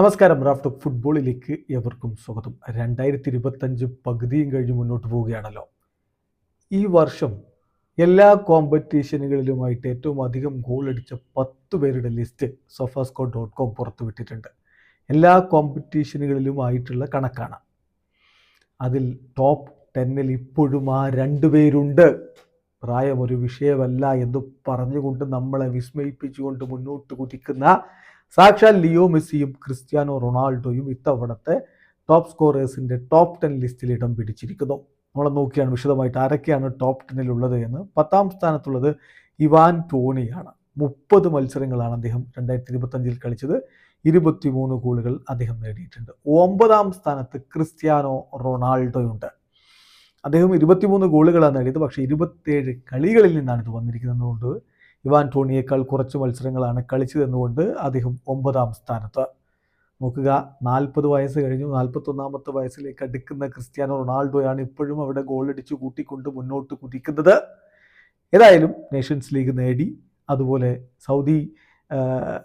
നമസ്കാരം. റാഫ്റ്റ് ഫുട്ബോളിലേക്ക് എവർക്കും സ്വാഗതം. രണ്ടായിരത്തി ഇരുപത്തഞ്ച് പകുതിയും കഴിഞ്ഞ് മുന്നോട്ട് പോവുകയാണല്ലോ. ഈ വർഷം എല്ലാ കോമ്പറ്റീഷനുകളിലുമായിട്ട് ഏറ്റവും അധികം ഗോൾ അടിച്ച പത്ത് പേരുടെ ലിസ്റ്റ് സൊഫാസ്കോ ഡോട്ട് കോം പുറത്തുവിട്ടിട്ടുണ്ട്. എല്ലാ കോമ്പറ്റീഷനുകളിലുമായിട്ടുള്ള കണക്കാണ്. അതിൽ ടോപ്പ് ടെന്നിൽ ഇപ്പോഴും ആ രണ്ട് പേരുണ്ട്. പ്രായം ഒരു വിഷയമല്ല എന്ന് പറഞ്ഞുകൊണ്ട് നമ്മളെ വിസ്മയിപ്പിച്ചുകൊണ്ട് മുന്നോട്ട് കുതിക്കുന്ന സാക്ഷാൽ ലിയോ മെസ്സിയും ക്രിസ്ത്യാനോ റൊണാൾഡോയും ഇത്തവണത്തെ ടോപ്പ് സ്കോറേഴ്സിന്റെ ടോപ്പ് ടെൻ ലിസ്റ്റിൽ ഇടം പിടിച്ചിരിക്കുന്നു. നമ്മൾ നോക്കിയാണ് വിശദമായിട്ട് ആരൊക്കെയാണ് ടോപ്പ് ടെന്നിൽ ഉള്ളത് എന്ന്. പത്താം സ്ഥാനത്തുള്ളത് ഇവാൻ ടോണിയാണ് മുപ്പത് മത്സരങ്ങളാണ് അദ്ദേഹം രണ്ടായിരത്തി ഇരുപത്തഞ്ചിൽ കളിച്ചത്. ഇരുപത്തിമൂന്ന് ഗോളുകൾ അദ്ദേഹം നേടിയിട്ടുണ്ട്. ഒമ്പതാം സ്ഥാനത്ത് ക്രിസ്ത്യാനോ റൊണാൾഡോയുണ്ട്. അദ്ദേഹം ഇരുപത്തിമൂന്ന് ഗോളുകളാണ് നേടിയത്. പക്ഷേ ഇരുപത്തേഴ് കളികളിൽ നിന്നാണ് ഇത് വന്നിരിക്കുന്നതുകൊണ്ട് ഇവാൻ ടോണിയേക്കാൾ കുറച്ച് മത്സരങ്ങളാണ് കളിച്ചതെന്നുകൊണ്ട് അദ്ദേഹം ഒമ്പതാം സ്ഥാനത്ത്. നോക്കുക നാൽപ്പത് വയസ്സ് കഴിഞ്ഞു. നാൽപ്പത്തൊന്നാമത്തെ വയസ്സിലേക്ക് അടുക്കുന്ന ക്രിസ്ത്യാനോ റൊണാൾഡോയാണ് ഇപ്പോഴും അവിടെ ഗോളടിച്ച് കൂട്ടിക്കൊണ്ട് മുന്നോട്ട് കുതിക്കുന്നത്. ഏതായാലും നേഷൻസ് ലീഗ് നേടി. അതുപോലെ സൗദി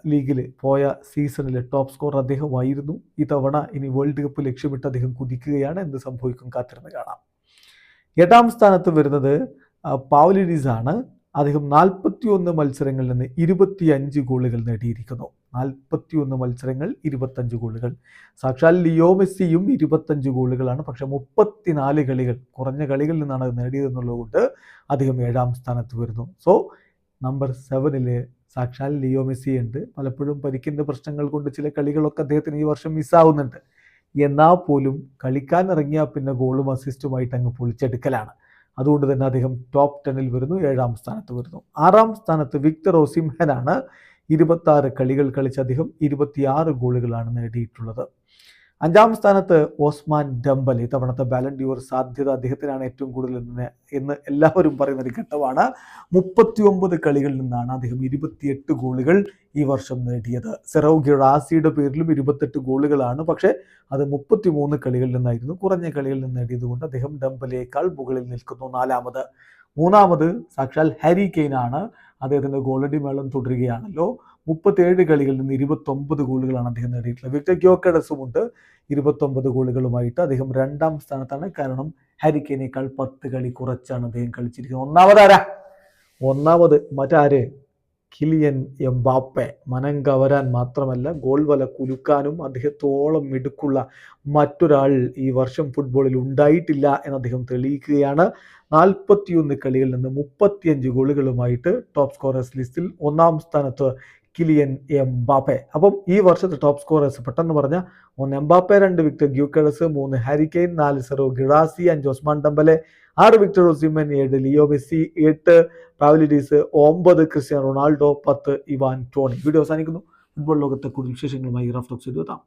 ലീഗിൽ പോയ സീസണിലെ ടോപ്പ് സ്കോർ അദ്ദേഹമായിരുന്നു. ഇത്തവണ ഇനി വേൾഡ് കപ്പ് ലക്ഷ്യമിട്ട് അദ്ദേഹം കുതിക്കുകയാണ്. എന്ത് സംഭവിക്കും കാത്തിരുന്ന് കാണാം. എട്ടാം സ്ഥാനത്ത് വരുന്നത് പാവലിഡീസ് ആണ് അദ്ദേഹം നാൽപ്പത്തിയൊന്ന് മത്സരങ്ങളിൽ നിന്ന് ഇരുപത്തിയഞ്ച് ഗോളുകൾ നേടിയിരിക്കുന്നു. നാൽപ്പത്തിയൊന്ന് മത്സരങ്ങൾ ഇരുപത്തഞ്ച് ഗോളുകൾ. സാക്ഷാൽ ലിയോ മെസ്സിയും ഇരുപത്തഞ്ച് ഗോളുകളാണ്. പക്ഷേ മുപ്പത്തിനാല് കളികൾ കുറഞ്ഞ കളികളിൽ നിന്നാണ് അത് നേടിയതെന്നുള്ളതുകൊണ്ട് അദ്ദേഹം ഏഴാം സ്ഥാനത്ത് വരുന്നു. സോ നമ്പർ സെവനിൽ സാക്ഷാൽ ലിയോ മെസ്സി ഉണ്ട്. പലപ്പോഴും പരിക്കിന്റെ പ്രശ്നങ്ങൾ കൊണ്ട് ചില കളികളൊക്കെ അദ്ദേഹത്തിന് ഈ വർഷം മിസ്സാവുന്നുണ്ട് എന്നാൽ പോലും കളിക്കാൻ ഇറങ്ങിയാൽ പിന്നെ ഗോളും അസിസ്റ്റുമായിട്ട് അങ്ങ് പൊളിച്ചെടുക്കലാണ്. അതുകൊണ്ട് തന്നെ അദ്ദേഹം ടോപ്പ് ടെന്നിൽ വരുന്നു ഏഴാം സ്ഥാനത്ത് വരുന്നു. ആറാം സ്ഥാനത്ത് വിക്ടർ ഒസിംഹനാണ് ഇരുപത്തി ആറ് കളികൾ കളിച്ച് അദ്ദേഹം ഇരുപത്തിയാറ് ഗോളുകളാണ് നേടിയിട്ടുള്ളത്. അഞ്ചാം സ്ഥാനത്ത് ഓസ്മാൻ ഡംബൽ ഇത്തവണത്തെ ബാലൻഡ്യൂർ സാധ്യത അദ്ദേഹത്തിനാണ് ഏറ്റവും കൂടുതൽ എന്ന് എല്ലാവരും പറയുന്ന ഒരു ഘട്ടമാണ്. മുപ്പത്തി ഒമ്പത് കളികളിൽ നിന്നാണ് അദ്ദേഹം ഇരുപത്തിയെട്ട് ഗോളുകൾ ഈ വർഷം നേടിയത്. സെറോ ആസിയുടെ പേരിലും ഇരുപത്തെട്ട് ഗോളുകളാണ്. പക്ഷേ അത് മുപ്പത്തി മൂന്ന് കളികളിൽ നിന്നായിരുന്നു. കുറഞ്ഞ കളികളിൽ നിന്ന് നേടിയതുകൊണ്ട് അദ്ദേഹം ഡംബലേക്കാൾ മുകളിൽ നിൽക്കുന്നു നാലാമത്. മൂന്നാമത് സാക്ഷാൽ ഹാരി കെയ്നാണ്. അദ്ദേഹത്തിന്റെ ഗോളടി മേളം തുടരുകയാണല്ലോ. മുപ്പത്തേഴ് കളികളിൽ നിന്ന് ഇരുപത്തൊമ്പത് ഗോളുകളാണ് അദ്ദേഹം നേടിയിട്ടുള്ളത്. വിക്ടർ ഗ്യോക്കഡസും ഉണ്ട് ഇരുപത്തൊമ്പത് ഗോളുകളുമായിട്ട് അദ്ദേഹം രണ്ടാം സ്ഥാനത്താണ്. കാരണം ഹാരിക്കേനേക്കാൾ പത്ത് കളി കുറച്ചാണ് അദ്ദേഹം കളിച്ചിരിക്കുന്നത്. ഒന്നാമതാരാ? ഒന്നാമത് മറ്റാര്? Kylian Mbappe. മനം കവരാൻ മാത്രമല്ല ഗോൾ വല കുലുക്കാനും അദ്ദേഹത്തോളം മിടുക്കുള്ള മറ്റൊരാൾ ഈ വർഷം ഫുട്ബോളിൽ ഉണ്ടായിട്ടില്ല എന്ന് അദ്ദേഹം തെളിയിക്കുകയാണ്. നാൽപ്പത്തിയൊന്ന് കളികളിൽ നിന്ന് മുപ്പത്തിയഞ്ച് ഗോളുകളുമായിട്ട് ടോപ്പ് സ്കോറേഴ്സ് ലിസ്റ്റിൽ ഒന്നാം സ്ഥാനത്ത് കിലിയൻ എംബാപ്പെ. അപ്പം ഈ വർഷത്തെ ടോപ്പ് സ്കോറേഴ്സ് പെട്ടെന്ന് പറഞ്ഞാൽ ഒന്ന് എംബാപ്പെ രണ്ട് വിക്ടർ ഗ്യൂക്കഡസ് മൂന്ന് ഹാരിക്കെയിൻ നാല് സെറോ ഗിഡാസി അഞ്ച് ഒസ്മാൻ ഡംബലെ ആറ് വിക്ടർ ഒസിമൻ ഏഴ് ലിയോ മെസ്സി എട്ട് പാവലിഡീസ് ഒമ്പത് ക്രിസ്ത്യാനോ റൊണാൾഡോ പത്ത് ഇവാൻ ടോണി. വീഡിയോ അവസാനിക്കുന്നു. ഫുട്ബോൾ ലോകത്തെ കൂടുതൽ വിശേഷങ്ങളുമായി റഫ്ലോക്സ് എഴുതാം